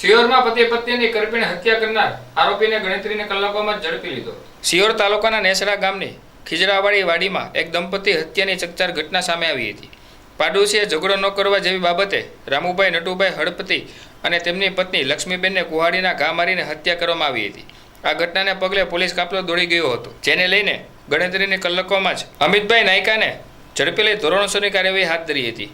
સિયોરમાં પતિ પત્નીની કરપીણ હત્યા કરનાર આરોપીને ગણતરીના કલાકોમાં જ ઝડપી લીધો. સિયોર તાલુકાના નેસડા ગામની ખીજરાવાડી વાડીમાં એક દંપતી હત્યાની ચકચાર ઘટના સામે આવી હતી. પાડોશીએ ઝઘડો ન કરવા જેવી બાબતે રામુભાઈ, નટુભાઈ હળપતિ અને તેમની પત્ની લક્ષ્મીબેનને કુહાડીના ઘા મારીને હત્યા કરવામાં આવી હતી. આ ઘટનાને પગલે પોલીસ કાફલો દોડી ગયો હતો. જેને લઈને ગણતરીની કલાકોમાં જ અમિતભાઈ નાયકાને ઝડપી લઈ ધોરણસોની કાર્યવાહી હાથ ધરી હતી.